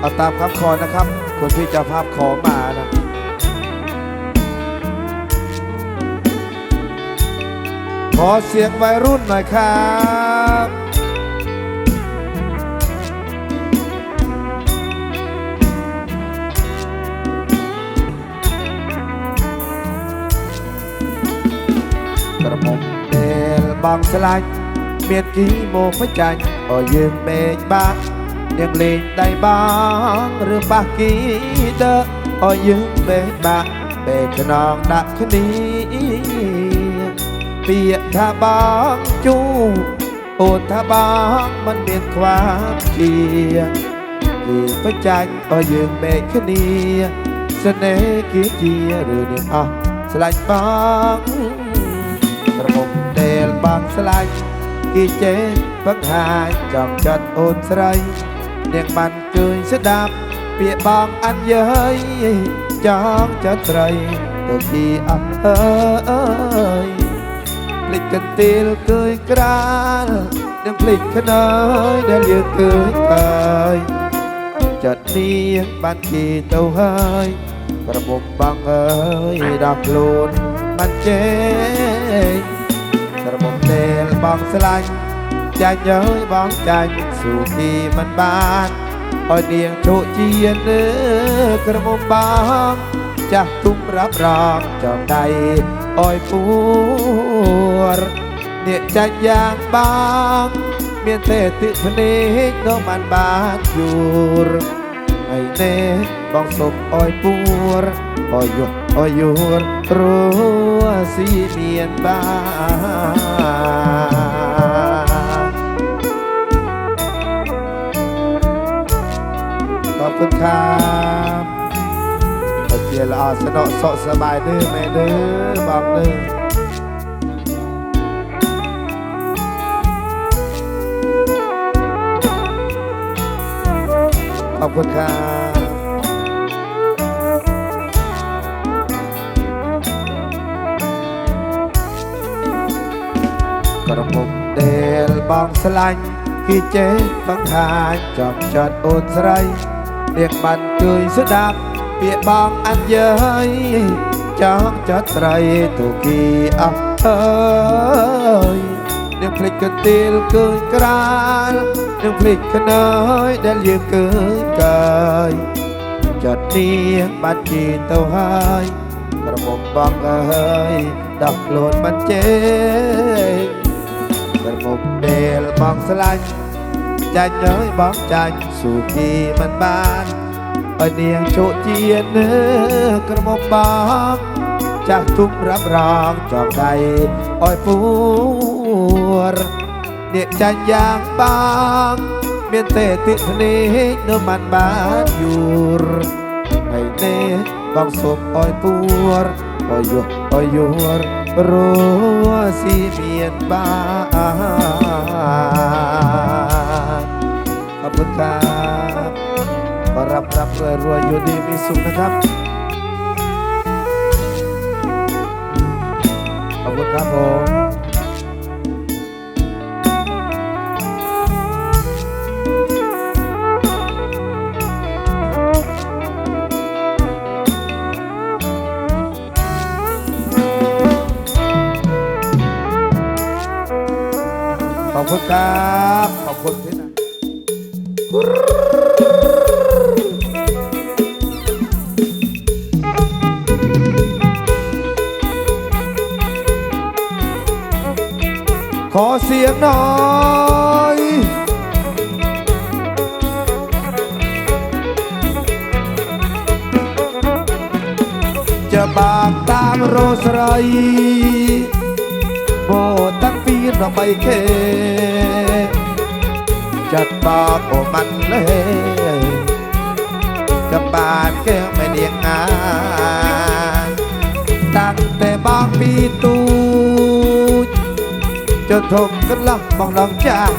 เอาตามคำคอนะครับ คนที่จะภาพขอมานะขอเสียงวัยรุ่นหน่อยครับกระผมเดลบางสลายเมียนกี่โมพระจันทร์อ่อยยืมเมฆบ้าง នាងលេងដៃបងឬប៉ះគីដឺអោយយើងបេះបាក់បេះខ្នងដាក់គ្នាពាក្យថាបងជូអូនថាបងមិនមានខ្វះជាគឺបច្ចាញ់អោយយើងបេះគ្នាសនេហ៍គឺជារឿងនាងអស់ស្លាច់បងប្រមុំដែលបងស្លាច់គេចេះបង្ហាញចង់ចាត់អូនស្រី នាងបានឃើញស្ដាប់ពាក្យបងអញ្ញើយចង់ចត្រី ទៅទីអត់អើយភ្លេចកន្ទីលឃើញក្រាលនឹងភ្លេចខ្នើយដែលយើងឃើញកាយចិត្តនាងបានគេទៅហើយប្រមុំបងអើយដល់ខ្លួនបានចេញប្រមុំដែលបងស្លាញ់ ចាញ់អើយបងចាញ់សុខីមិនបានឲ្យនាងជោជាលើក្រមុំបងចាស់ទុំរាប់រងចំដៃអើយពួរអ្នកចាញ់យ៉ាងបងមានទេទិភ្នែកក៏មិនបានយូរហើយទេបងសុំអើយពួរអើយយអើយយូរព្រោះស៊ីមានបាន ขอบคุณครับขอเจียลอาสนอสะสบายเด้อแม่เด้อบอกเด้อขอบคุณครับ กระผมเดลบองสลันกี่เจ๊บังหานจ នាងបានជួយស្ដាប់ពាក្យបងអញ្ញើយចង់ចត់ត្រីទូគីអស់អើយនាងភ្លេចកន្ទាលគឺក្រាលនាងភ្លេចកណើយដែលយើងគឺកាយចត់នាងបានជាទៅហើយប្រមុំបងអើយដោះខ្លួនមិនចេះប្រមុំដែលបងស្លាញ់ ចាញ់ហើយបងចាញ់សុភីមិនបានឲ្យនាងជោជានក្រមុំបងចាស់ទុំរាប់រងចងដៃឲ្យពួរអ្នកចាញ់យ៉ាងបងមានទេតិធនេះនៅមិនបានយូរហើយនេះបងសុំឲ្យពួរអយយោអយយោរស់ស៊ីមានបាន คุณครับขอรับรับรวยรวยอยู่ดีมีสุขนะครับ ขอบคุณครับผมขอบคุณครับ ขอบคุณ ขอเสียงหน่อย จะบากตามโรสไร โบตั้งปีเราไม่เคจัดบอกโอมันเลยจะบานแก้วไม่เดี ចិត្តបោកមិនលេចាំបានគេមិននាងណាតាំងតែបងពីទូចចុះធំកន្លះបងឡងចាស់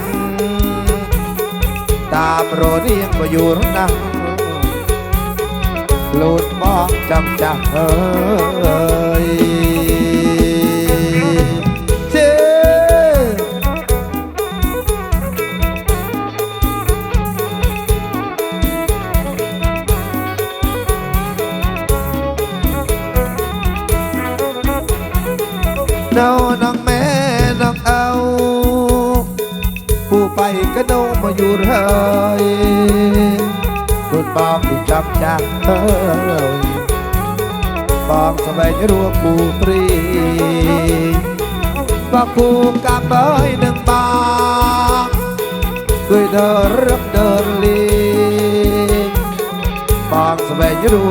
តាមរនាងបយូរណាស់លូតបងចាំចាស់អើយ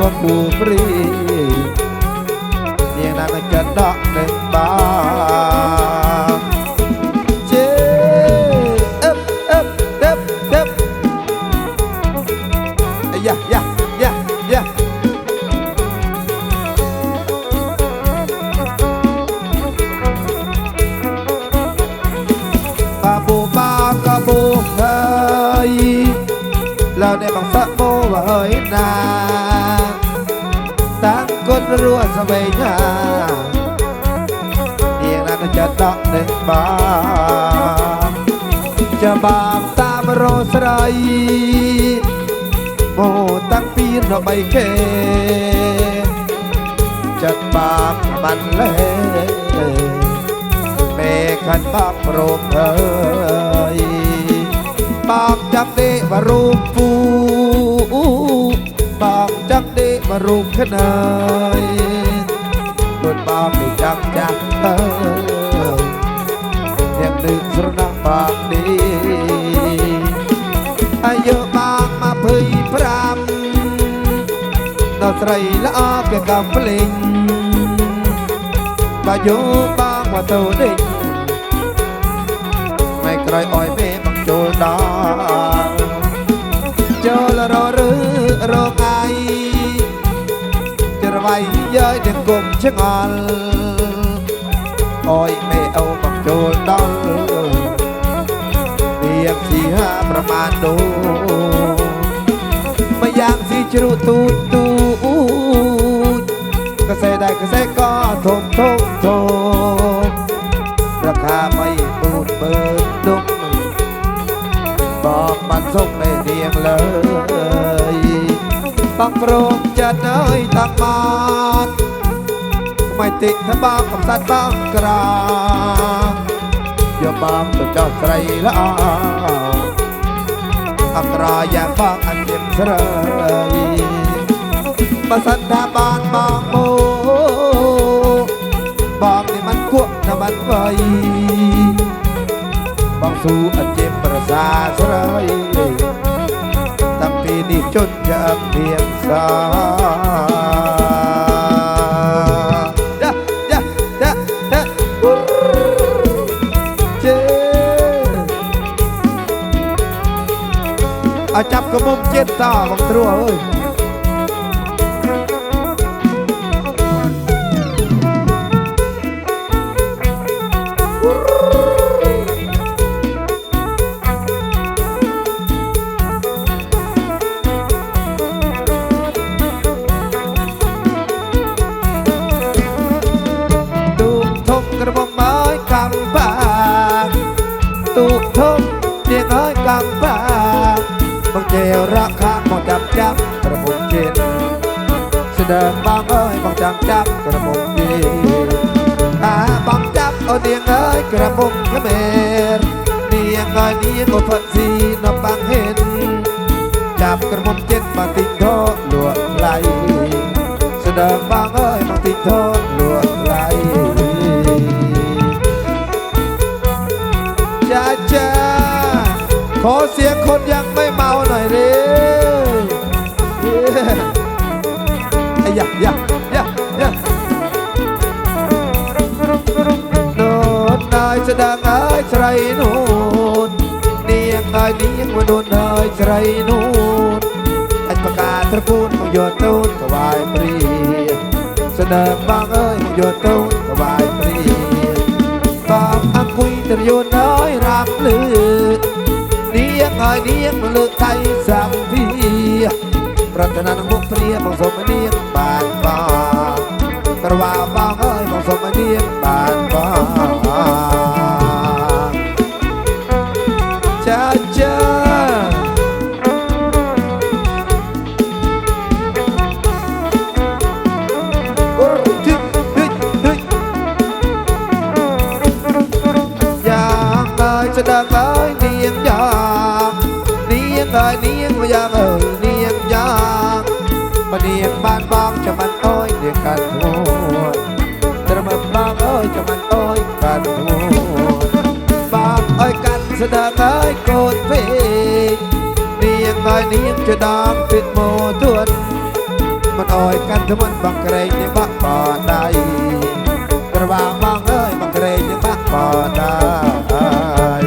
บายจะรู้ ស្វែងហาនាងណាចិត្តដកនឹងបានច្បាប់តាមរោស្រីបោតាំងពីដល់បីគេចិត្តបាបបានលេមេខាត់បាបរោភើយបាបចាប់ទេវរូបពូបាបចាប់ទេវរូបខ្នៃ បាមីចាំចាស់អើអ្នកដឹកស្រណបាក់នេះអាយុបាន25ដល់ស្រីល្អគេកំភ្លេងបើយោបងមកទៅដេញមិនក្រោយអោយមេ ឆ្ងល់អយមេអូមកចូលដល់រៀបជាប្រមាណដូម្យ៉ាងស៊ីជ្រូទូចទូចកសេដែរកសេក៏ធំធំធំរាខាមិនពូតបើទុកបងបានសុខនៃរៀងលើយបងព្រមចិត្តអើយតាក់បាន ไม่ปูดเปิดดุกบอกมันส่งในเรียงเลยบังโปรมจะเนยตักมานไม่ติดถ้าบางกับสัตว์บางกลางอย่าบางตัวเจ้าใส่ละอาอักราอยากบางอันเจ็บเสยมาสันทาบานบางโมบางนี่มันกวนะมันไวบางสู้อันเจ็บประสาเสยตั้งปีนี้จนจะเพียงสา อาจับกระมุมเจ็ดตาบังตรัวเอ้ย เจราคาบางจับจับกระบอกเจ็ดแสดงบางเอ้ยบางจับจับกระบอกเจ็ดอาบางจับเอาเตียงเอ้ยกระบอกกระเมรเตียงเอ้ยเตียงก็พันสีนบางเห็น จับกระบอกเจ็ดมาติดโทษลวดไหลแสดงบางเอ้ยบาติดโทษลวดไหลจ้าจ้าขอเสียงคนยัง ស្រីនោះនាងហើយនាងមនុស្សហើយស្រីនោះអាចប្រកាសត្រកូលមកយកទៅថ្វាយព្រះស្នើបងអើយមកយកទៅថ្វាយព្រះបងអង្គុយទរយនហើយរាប់លឺនាងហើយនាងមកលើកដៃសាំវីប្រាថ្នានឹងមុខព្រះមកសុំនាងបានបងក្រវ៉ាបង ដឹងអើយកូនពេកនាងអើយនាងจะដងពិតមកទួនមិនអើយកាន់ធ្ងន់បងក្រែងនាងបាក់បដៃក្របាបងអើយមកក្រែងនឹងបាក់បដាយ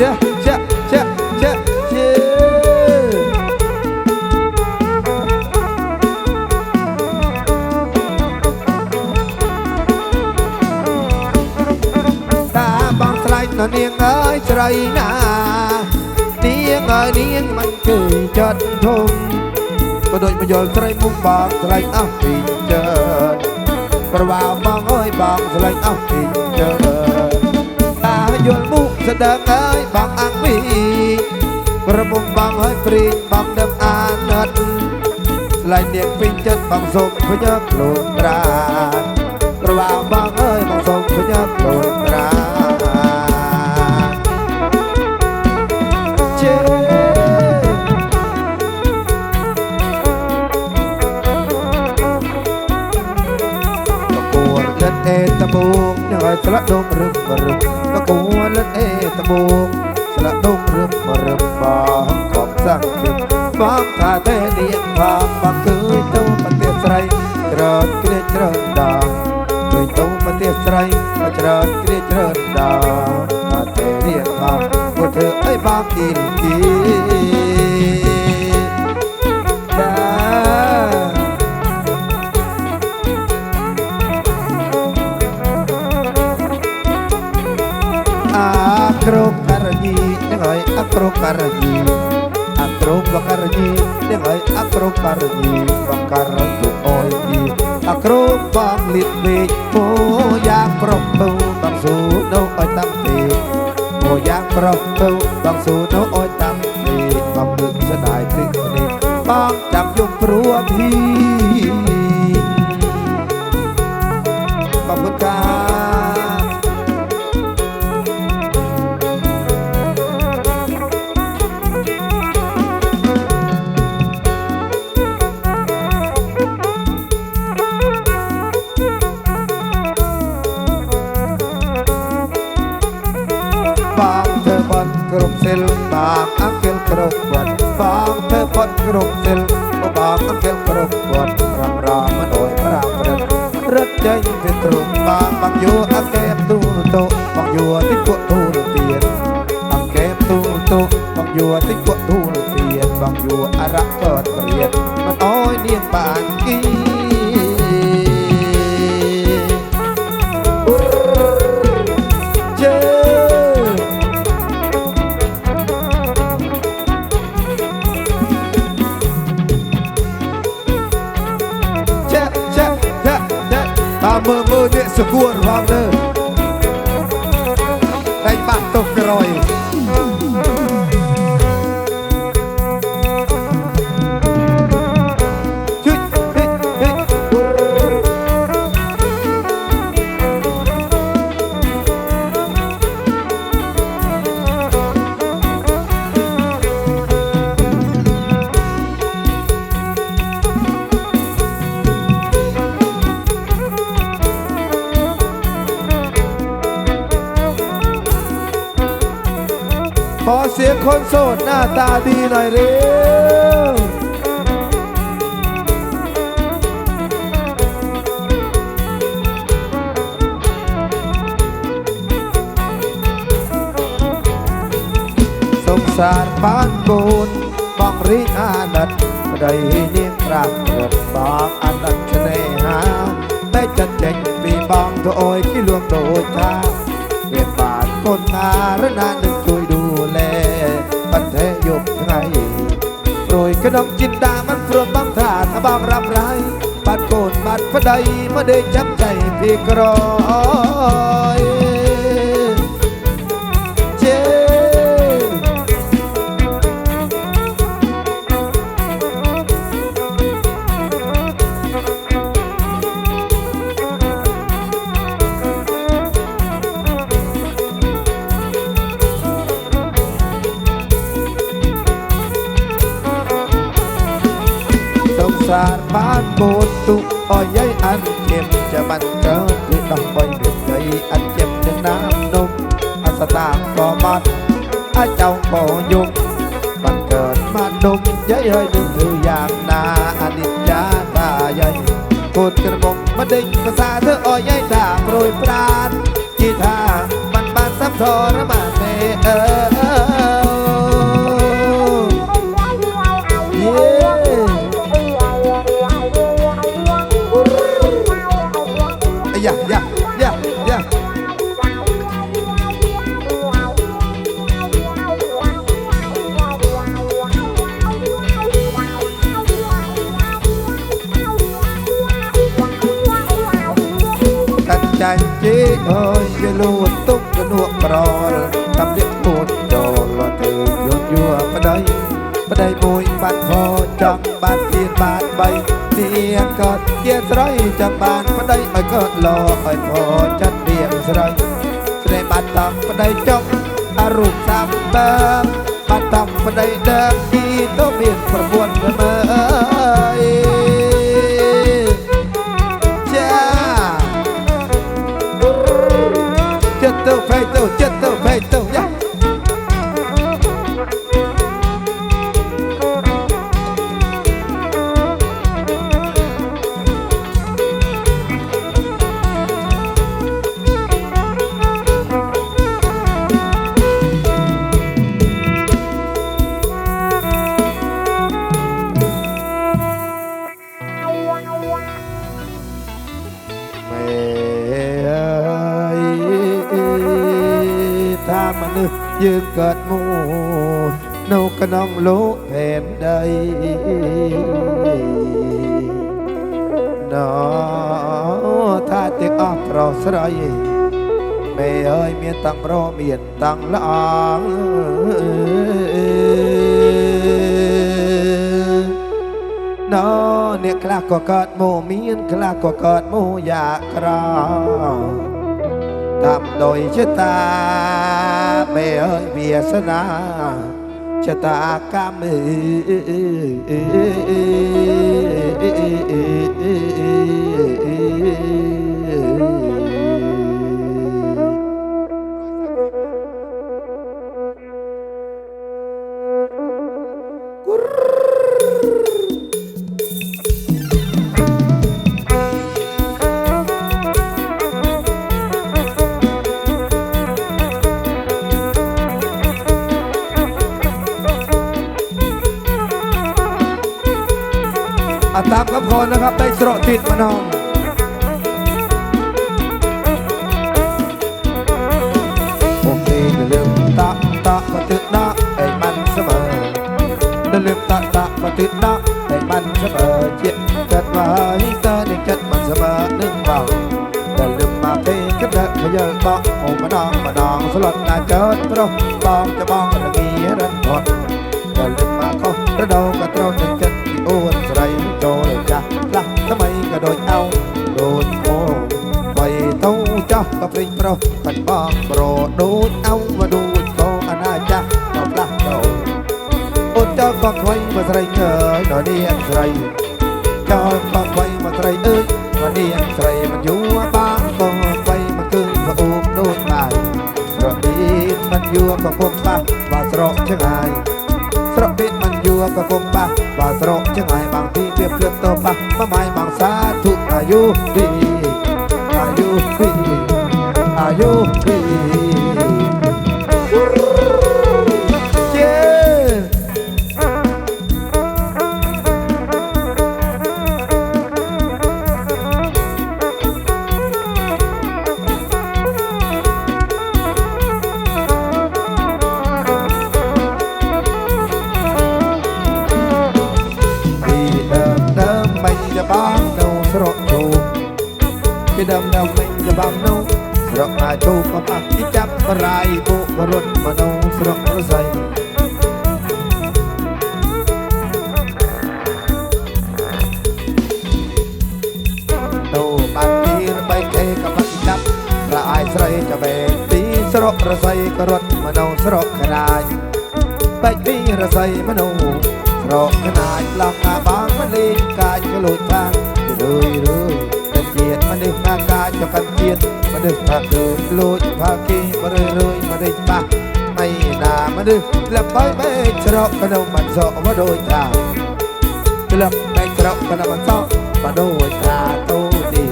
ចាចាចា នៅនាងអើយស្រីណានាងអើយនាងមិនគឺចិត្តធំក៏ដូចមកយល់ស្រីមុខបងស្រីអស់ពីចិត្តប្រវាបងអើយបងស្រីអស់ពីចិត្តតាយល់មុខស្ដឹងអើយបងអង្គពីប្រមុំបងអើយព្រីងបងដឹងអាណិតស្លាញ់នាងពីចិត្តបងសូមភញខ្លួនប្រាណប្រវាបងអើយបងសូមភញខ្លួនប្រា បូងនឹងឲ្យស្លាក់ដុំរឹមរឹមតកួរលិតអេតបូងស្លាក់ដុំរឹមរឹមបងកប់សាំងជិតបងថាតែនាងផងបងគឺ ក្រោកករញីបករទុអយទីអាក្រោកបងលៀបពេកអូយ៉ាងប្រុសទៅបងស៊ូនៅអយតាំពេកអូយ៉ាងប្រុសទៅបងស៊ូនៅអយតាំពេកបងលឹកស្ដាយព្រឹកនេះបងចាំយំព្រោះពី ទូតោបងយួរតិពួកទូរទៀនបងយួរអរៈកើតព្រៀនមិនអើយនាងបានគីជើចាចាចាចាតាមមើលមើលអ្នកសគួរផងទៅដៃបាក់ទុកក្រោយ คนโสดหน้าตาดีหน่อยเร็ว สงสารบ้านโบนบองรีอานัดไม่ได้เลี้ยงปรากเกิดบองอันนั้นชะเนหาได้จัดเจงปีบองตัวโอ โปรยกระดองจินดามันพรวมบางทานบางรำไรบาดโกนบาดพระใดมาได้จับใจพี่กรอ មจะបានកើតគឺដោះបីវាស្រីអានជាមនឹងណាមនំអសតាក៏បាត់អាចចៅក៏យំបានកើតមកដុំយាយហើយនឹងធ្វើយ៉ាងណាអនិច្ចាតាយាយកូនក្រមុំមកដេញភាសាធ្វើអរយាយថាប្រួយប្រានជីថាបានបានសំធរបានទេអឺ ស្រីចង់បានប្តីឲ្យក៏លឲ្យខចិត្តទៀងស្រីស្រីបានតំប្តីចង់អារូបតាមដើមបានតំប្តីដើមទីទៅមានប្រពន្ធមើលចា ស់ប្រុសស្រីមេអើយមានតាំងប្រមានតាំងល្អងណោអ្នកខ្លះក៏កើតមកមានខ្លះក៏កើតមកយ៉ាងក្រតាមដោយចតាមេអើយវាសនាចតាកម្ម อาตามคำขอนะครับได้สระติดมาน้องโอเอย่าลืมตะตะมาตึกนนะไอ้มันเสมออย่าลืมตะตะมาตึกนนะไอ้มันเสมอเจ็ดเกิดมาให้เธอได้เกิดมันเสมอหนึ่งเบาอย่ลืมมาเพลงกันเถอะมาเยอะบอกโอ้มาดองมาดองสลดงานเกิดเพราะบองจะบองระเกียรันหมดอย่ลืมมาเขาระดอกระเตรงจัดោះក៏ព្រិចប្រុសបាច់បងប្រដូចអោវដូចក៏អនាចាស់ក៏ផ្លាស់ប្ដូរអូនចោលក៏ខ្វែងមកស្រីអើយដល់នាងស្រីចោលក៏ខ្វែងមកស្រីអើយដល់នាងស្រីមិនយូរបានក៏ខ្វែងមកគឺប្រអូបដូចបានរត់ពីមិនយូរក៏គុំបាស់បាស្រកឆ្ងាយស្រកពីមិនយូរក៏គុំបាស់បាស្រកឆ្ងាយបางទីវាព្រឿបទៅបាស់មកម៉ៃបងសាធុអាយុវិ អា រាយបុបរុនមនោស្រុករស័យតោបានពីរបីខេកបាត់ចាប់ប្រអាយស្រីចវេទីស្រុករស័យក៏រត់មនោស្រុកខ្រាយបែកពីរស័យមនោស្រុកខ្នាយឡងកាបងមលីកាយក៏លូចខាងរឿយរឿយ ទៀតម្ដេចបាក់ដូចលួចបាក់គេបរិរឿយម្ដេចបាក់មិនណាមនុស្សក្លឹបបើបែកច្រកក្នុងបាត់សក់មកដូចថាក្លឹបបែកច្រកក្នុងបាត់សក់មកដូចថាតូទី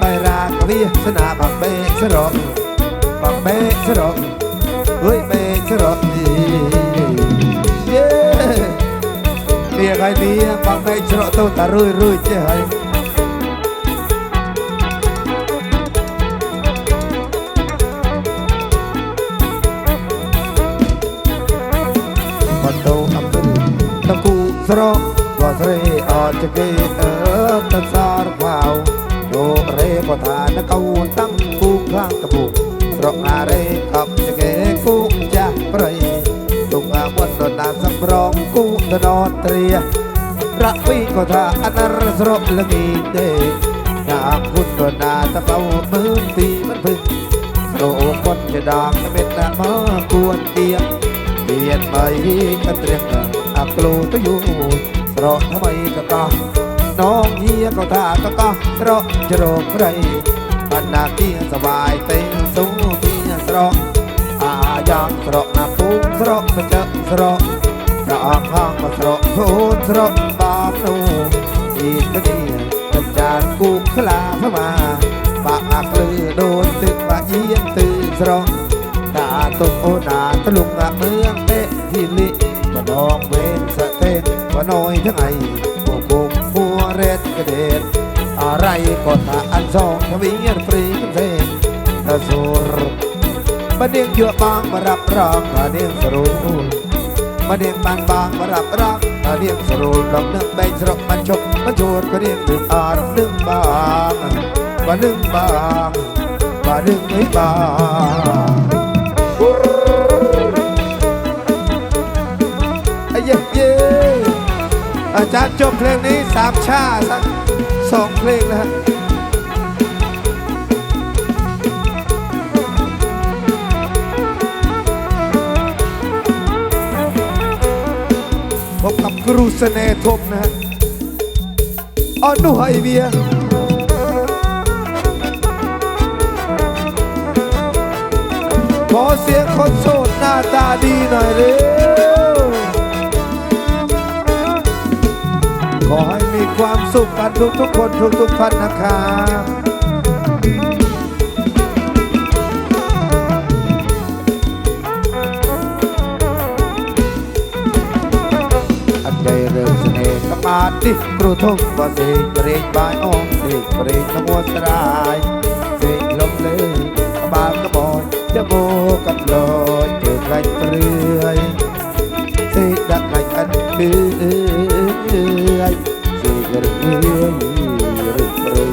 បែរាកវាសនាបាក់បែកច្រកបាក់បែកច្រកអើយបែកច្រកនេះយេនេះហើយនេះបាក់បែកច្រកទៅតារឿយរឿយចេះហើយ ស្រកវ៉ាស្រេអត់ចគេអើតសារវ៉ាវយោរេបថានកូនតាំងគូខាងតពុស្រកអារេកប់ចគេគូចាស់ប្រៃទុំអាវត្តដាសម្រងគូដនត្រាប្រាក់ពីក៏ថាអនរស្រកលងីទេយ៉ាងគុណក៏ដាតបោមើលទីមិនភឹកស្រោគាត់ជាដងមេត្តាមកគួនទៀងមានបីកត្រៀក អាក្លូទៅយូស្រកថ្មីកកោះน้องเฮียก็ท่ากะกะស្រកជ្រោកព្រៃអនាគីសបាយទេសូពីស្រកអាយ៉ាងស្រកណាពូស្រកសចស្រកដល់អងហងក៏ស្រកធូនស្រកបាបនោះពីទៅនេះកចានគូខ្លាស្មាបាក់អាក្លឺដូនទឹកបាក់យានទឺស្រក តាទុកអូនាតលុងអាเมืองเตะที่ลิ มาดองเวนสะเตนว่าน้อยทั้งไงพวกคุมพัวเร็ดกระเด็ดอะไรก็ถ้าอันสองทวีนฟรีกันเทนตะสุรมาเดียงเยอะบางมารับรองมาเดียงสรุปมาเดียงบางบางมารับรองมาเดียงสรุปลองนึกใบสรกมันชกมันโจดก็เดียงดึงอ่านนึงบางมานึงบางมานึงไม่บาง จาจบเพลงนี้สามชาสักสองเพลงนะฮะพบกับครูเสน่ห์ทมนะฮะออนุไฮเบียขอเสียงคนโสดหน้าตาดีหน่อยเร็ว ขอให้มีความสุขกันทุกทุกคนทุกทุกท่านนะครับอันใดเริ่มเสน่ห์กมาดิครูทงว่าเสกเปรกบายอ้อมเสกเปรกนมัวสรายเสกลมเลยกบาลกระบอนจะโบกับลอยเจอใครเปลือย Thì đặt lạnh ăn tươi Thì gần tươi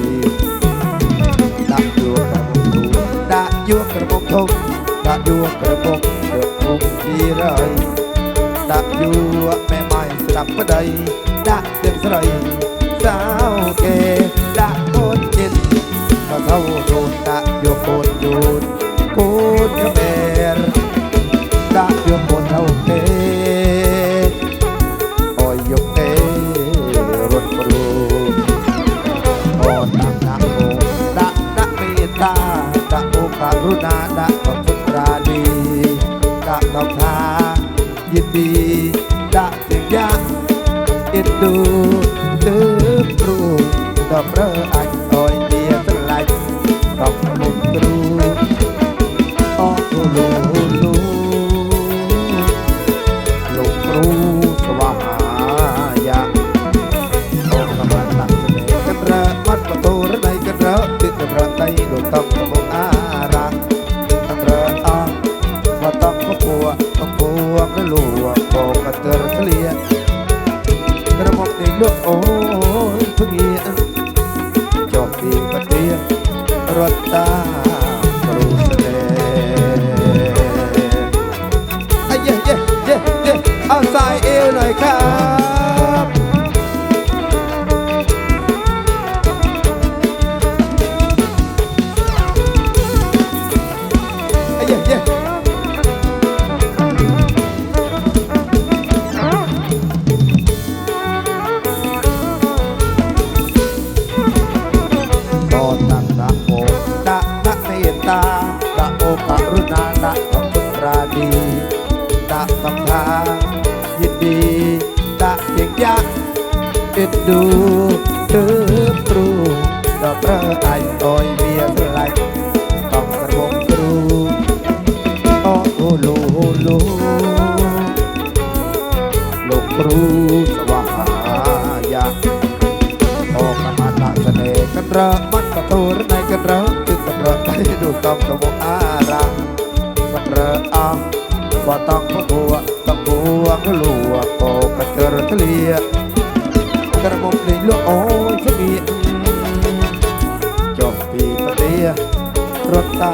Đã vua cả một thủ Đã vua cả một thông Đã vua cả một được một đi rời Đã vua mẹ mày đập ở đây Đã tiếng rời Sao kê Đã côn ยินดีđã tiếng giác yên đu tứ tru đọc rơ anh ôi bia ប្រមាត់ក៏ទូរណៃក៏រកទឹកសម្រាប់តែទូតំទៅអារ៉ាមិនរើអងបើតង់បួតំបួងលួពោប្រជរទលាក្រមុំលេងលក់អូយស្ងៀចុះពីប្រទេសរត់តា